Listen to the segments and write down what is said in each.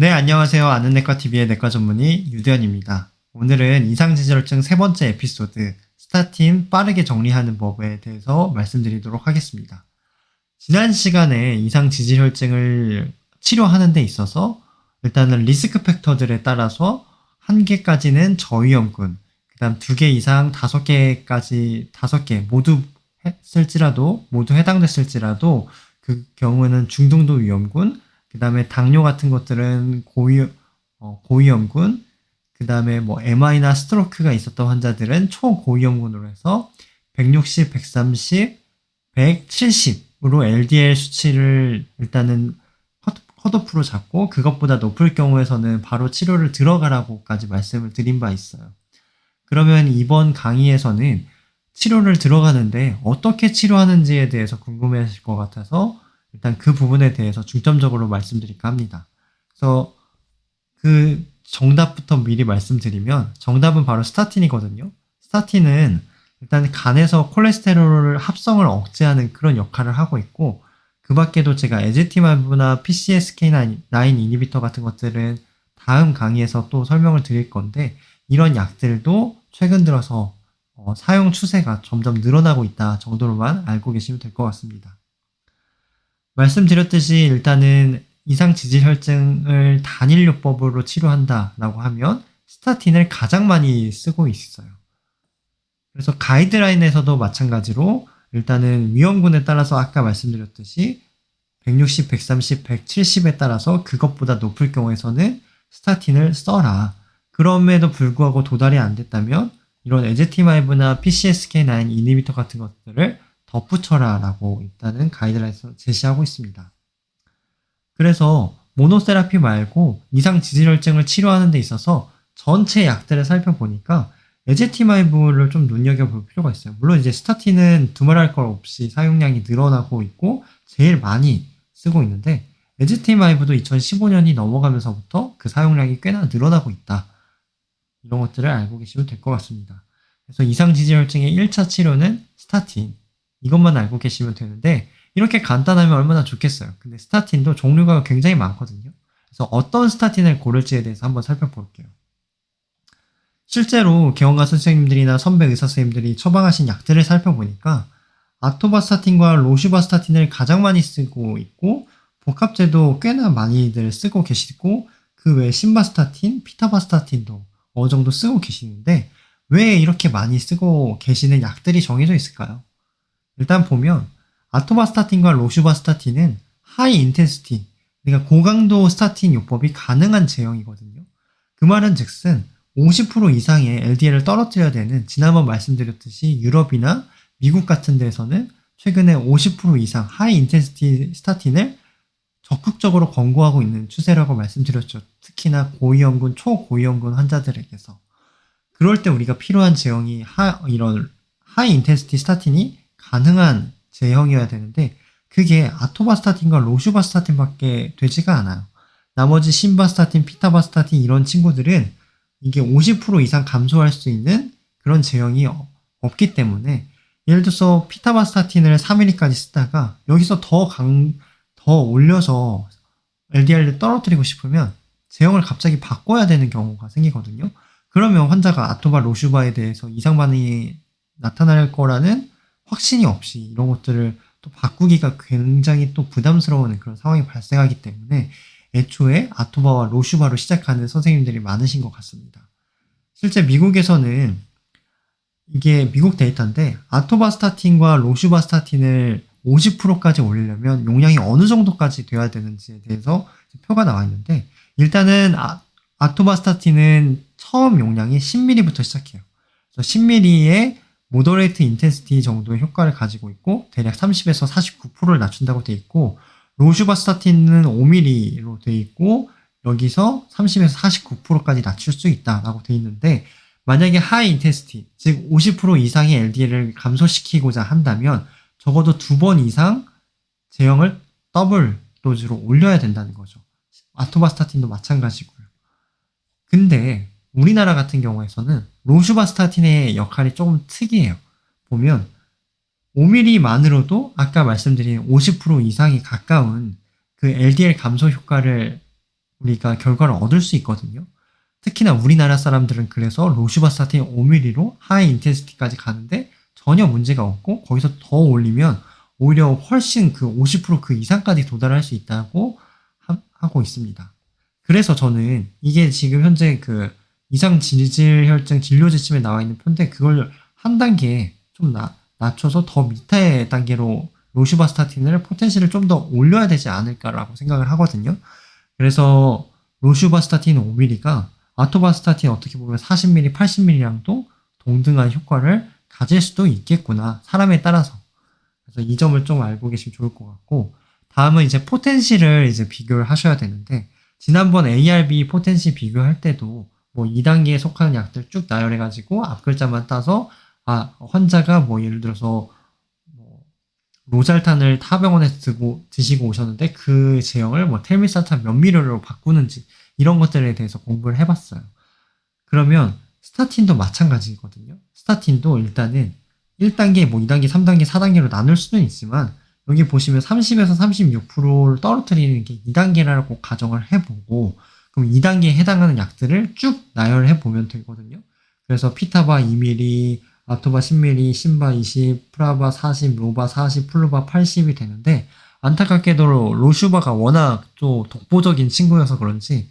네, 안녕하세요. 아는 내과 TV의 내과 전문의 유대현입니다. 오늘은 이상지절증 세 번째 에피소드 스타틴 빠르게 정리하는 법에 대해서 말씀드리도록 하겠습니다. 지난 시간에 이상지질혈증을 치료하는 데 있어서 일단은 리스크 팩터들에 따라서 한 개까지는 저위험군, 그다음 두 개 이상 다섯 개까지 다섯 개 모두 했을지라도 모두 해당됐을지라도 그 경우는 중등도 위험군, 그 다음에 당뇨 같은 것들은 고위, 어, 고위험군, 그 다음에 뭐 MI나 스트로크가 있었던 환자들은 초고위험군으로 해서 160, 130, 170으로 LDL 수치를 일단은 컷오프로 잡고 그것보다 높을 경우에서는 바로 치료를 들어가라고까지 말씀을 드린 바 있어요. 그러면 이번 강의에서는 치료를 들어가는데 어떻게 치료하는지에 대해서 궁금해 하실 것 같아서 일단 그 부분에 대해서 중점적으로 말씀드릴까 합니다. 그래서 그 정답부터 미리 말씀드리면 정답은 바로 스타틴이거든요. 스타틴은 일단 간에서 콜레스테롤 합성을 억제하는 그런 역할을 하고 있고 그 밖에도 제가 에즈티마브나 PCSK9 이니비터 같은 것들은 다음 강의에서 또 설명을 드릴 건데 이런 약들도 최근 들어서 어, 사용 추세가 점점 늘어나고 있다 정도로만 알고 계시면 될 것 같습니다. 말씀드렸듯이 일단은 이상 지질 혈증을 단일 요법으로 치료한다라고 하면 스타틴을 가장 많이 쓰고 있어요. 그래서 가이드라인에서도 마찬가지로 일단은 위험군에 따라서 아까 말씀드렸듯이 160, 130, 170에 따라서 그것보다 높을 경우에서는 스타틴을 써라. 그럼에도 불구하고 도달이 안 됐다면 이런 에제티마이브나 PCSK9 이니비터 같은 것들을 덧붙여라 라고 일단은 가이드라인에서 제시하고 있습니다. 그래서 모노세라피 말고 이상 지질혈증을 치료하는 데 있어서 전체 약들을 살펴보니까 에제티마이브를 좀 눈여겨볼 필요가 있어요. 물론 이제 스타틴은 두말할 것 없이 사용량이 늘어나고 있고 제일 많이 쓰고 있는데 에제티마이브도 2015년이 넘어가면서부터 그 사용량이 꽤나 늘어나고 있다. 이런 것들을 알고 계시면 될 것 같습니다. 그래서 이상 지질혈증의 1차 치료는 스타틴, 이것만 알고 계시면 되는데 이렇게 간단하면 얼마나 좋겠어요. 근데 스타틴도 종류가 굉장히 많거든요. 그래서 어떤 스타틴을 고를지에 대해서 한번 살펴볼게요. 실제로 개원가 선생님들이나 선배 의사 선생님들이 처방하신 약들을 살펴보니까 아토바스타틴과 로슈바스타틴을 가장 많이 쓰고 있고 복합제도 꽤나 많이들 쓰고 계시고 그 외에 신바스타틴, 피타바스타틴도 어느 정도 쓰고 계시는데 왜 이렇게 많이 쓰고 계시는 약들이 정해져 있을까요? 일단 보면 아토바 스타틴과 로슈바 스타틴은 하이 인텐시티, 그러니까 고강도 스타틴 요법이 가능한 제형이거든요. 그 말은 즉슨 50% 이상의 LDL을 떨어뜨려야 되는 지난번 말씀드렸듯이 유럽이나 미국 같은 데서는 최근에 50% 이상 하이 인텐시티 스타틴을 적극적으로 권고하고 있는 추세라고 말씀드렸죠. 특히나 고위험군, 초고위험군 환자들에게서. 그럴 때 우리가 필요한 제형이 하, 이런 하이 인텐시티 스타틴이 가능한 제형이어야 되는데 그게 아토바스타틴과 로슈바스타틴밖에 되지가 않아요. 나머지 신바스타틴, 피타바스타틴 이런 친구들은 이게 50% 이상 감소할 수 있는 그런 제형이 없기 때문에 예를 들어서 피타바스타틴을 3mm까지 쓰다가 여기서 더 강, 더 올려서 LDL을 떨어뜨리고 싶으면 제형을 갑자기 바꿔야 되는 경우가 생기거든요. 그러면 환자가 아토바 로슈바에 대해서 이상 반응이 나타날 거라는 확신이 없이 이런 것들을 또 바꾸기가 굉장히 또 부담스러운 그런 상황이 발생하기 때문에 애초에 아토바와 로슈바로 시작하는 선생님들이 많으신 것 같습니다. 실제 미국에서는 이게 미국 데이터인데 아토바 스타틴과 로슈바 스타틴을 50%까지 올리려면 용량이 어느 정도까지 돼야 되는지에 대해서 표가 나와 있는데 일단은 아, 아토바 스타틴은 처음 용량이 10ml부터 시작해요. 그래서 10ml에 모더레이트 인텐시티 정도의 효과를 가지고 있고 대략 30에서 49%를 낮춘다고 돼 있고 로슈바스타틴은 5mm로 돼 있고 여기서 30에서 49%까지 낮출 수 있다라고 돼 있는데 만약에 하이 인텐시티 즉 50% 이상의 LDL을 감소시키고자 한다면 적어도 두 번 이상 제형을 더블 도즈로 올려야 된다는 거죠. 아토바스타틴도 마찬가지고요. 근데 우리나라 같은 경우에서는 로슈바스타틴의 역할이 조금 특이해요. 보면 5mm만으로도 아까 말씀드린 50% 이상이 가까운 그 LDL 감소 효과를 우리가 결과를 얻을 수 있거든요. 특히나 우리나라 사람들은 그래서 로슈바스타틴 5mm로 하이 인텐시티까지 가는데 전혀 문제가 없고 거기서 더 올리면 오히려 훨씬 그 50%그 이상까지 도달할 수 있다고 하, 고 있습니다. 그래서 저는 이게 지금 현재 그 이상 지질 혈증 진료 지침에 나와 있는 편인데 그걸 한 단계 좀 나, 낮춰서 더 밑에 단계로 로슈바스타틴을 포텐시를 좀 더 올려야 되지 않을까라고 생각을 하거든요. 그래서 로슈바스타틴 5mm가 아토바스타틴 어떻게 보면 40mm, 80mm랑도 동등한 효과를 가질 수도 있겠구나. 사람에 따라서. 그래서 이 점을 좀 알고 계시면 좋을 것 같고, 다음은 이제 포텐시를 이제 비교를 하셔야 되는데, 지난번 ARB 포텐시 비교할 때도 뭐 2단계에 속하는 약들 쭉 나열해가지고 앞 글자만 따서, 아, 환자가 뭐 예를 들어서 뭐 로잘탄을 타병원에서 드고, 드시고 오셨는데 그 제형을 뭐 텔미사탄 몇 미리로 바꾸는지 이런 것들에 대해서 공부를 해봤어요. 그러면 스타틴도 마찬가지거든요. 스타틴도 일단은 1단계, 뭐 2단계, 3단계, 4단계로 나눌 수는 있지만 여기 보시면 30에서 36%를 떨어뜨리는 게 2단계라고 가정을 해보고 그럼 2단계에 해당하는 약들을 쭉 나열해 보면 되거든요. 그래서 피타바 2mm, 아토바 10mm, 신바 20, 프라바 40, 로바 40, 플루바 80이 되는데 안타깝게도 로슈바가 워낙 또 독보적인 친구여서 그런지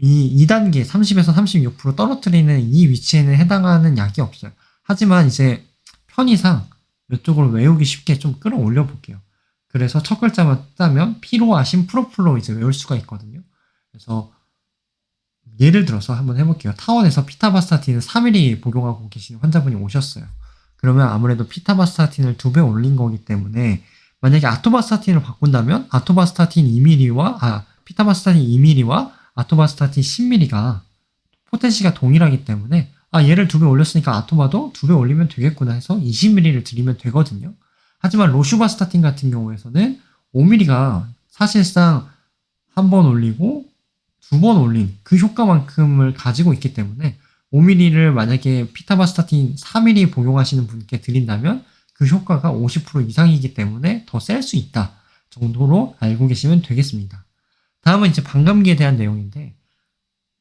이 2단계 30에서 36% 떨어뜨리는 이 위치에는 해당하는 약이 없어요. 하지만 이제 편의상 이쪽으로 외우기 쉽게 좀 끌어올려 볼게요. 그래서 첫 글자만 따면 피로아신 프로플로 이제 외울 수가 있거든요. 그래서 예를 들어서 한번 해볼게요. 타원에서 피타바스타틴을 3mm 복용하고 계시는 환자분이 오셨어요. 그러면 아무래도 피타바스타틴을 두 배 올린 거기 때문에 만약에 아토바스타틴을 바꾼다면 아토바스타틴 2mm와 아 피타바스타틴 2mm와 아토바스타틴 10mm가 포텐시가 동일하기 때문에 아 얘를 두 배 올렸으니까 아토바도 두 배 올리면 되겠구나 해서 20mm를 드리면 되거든요. 하지만 로슈바스타틴 같은 경우에서는 5mm가 사실상 한 번 올리고 두 번 올린 그 효과만큼을 가지고 있기 때문에 5mm를 만약에 피타바스타틴 4mm 복용하시는 분께 드린다면 그 효과가 50% 이상이기 때문에 더 셀 수 있다 정도로 알고 계시면 되겠습니다. 다음은 이제 반감기에 대한 내용인데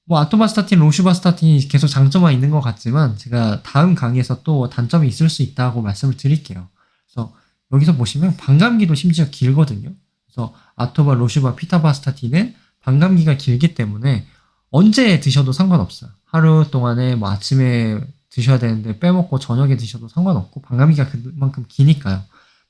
뭐 아토바스타틴, 로슈바스타틴이 계속 장점만 있는 것 같지만 제가 다음 강의에서 또 단점이 있을 수 있다고 말씀을 드릴게요. 그래서 여기서 보시면 반감기도 심지어 길거든요. 그래서 아토바, 로슈바, 피타바스타틴은 반감기가 길기 때문에 언제 드셔도 상관없어요. 하루 동안에 뭐 아침에 드셔야 되는데 빼먹고 저녁에 드셔도 상관없고 반감기가 그만큼 기니까요.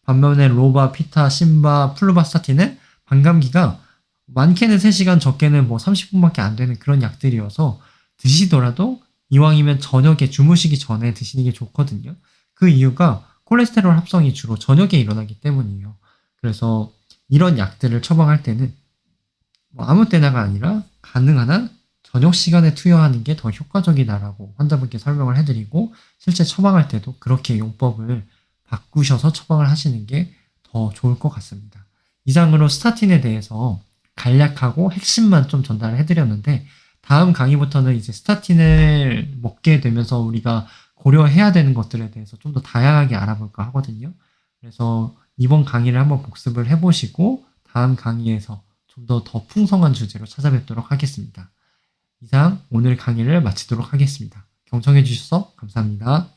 반면에 로바, 피타, 신바, 플루바스타틴은 반감기가 많게는 3시간, 적게는 뭐 30분밖에 안 되는 그런 약들이어서 드시더라도 이왕이면 저녁에 주무시기 전에 드시는 게 좋거든요. 그 이유가 콜레스테롤 합성이 주로 저녁에 일어나기 때문이에요. 그래서 이런 약들을 처방할 때는 뭐 아무 때나가 아니라 가능한 한 저녁 시간에 투여하는 게 더 효과적이다라고 환자분께 설명을 해드리고 실제 처방할 때도 그렇게 용법을 바꾸셔서 처방을 하시는 게 더 좋을 것 같습니다. 이상으로 스타틴에 대해서 간략하고 핵심만 좀 전달을 해드렸는데 다음 강의부터는 이제 스타틴을 먹게 되면서 우리가 고려해야 되는 것들에 대해서 좀 더 다양하게 알아볼까 하거든요. 그래서 이번 강의를 한번 복습을 해보시고 다음 강의에서 좀 더 더 풍성한 주제로 찾아뵙도록 하겠습니다. 이상 오늘 강의를 마치도록 하겠습니다. 경청해 주셔서 감사합니다.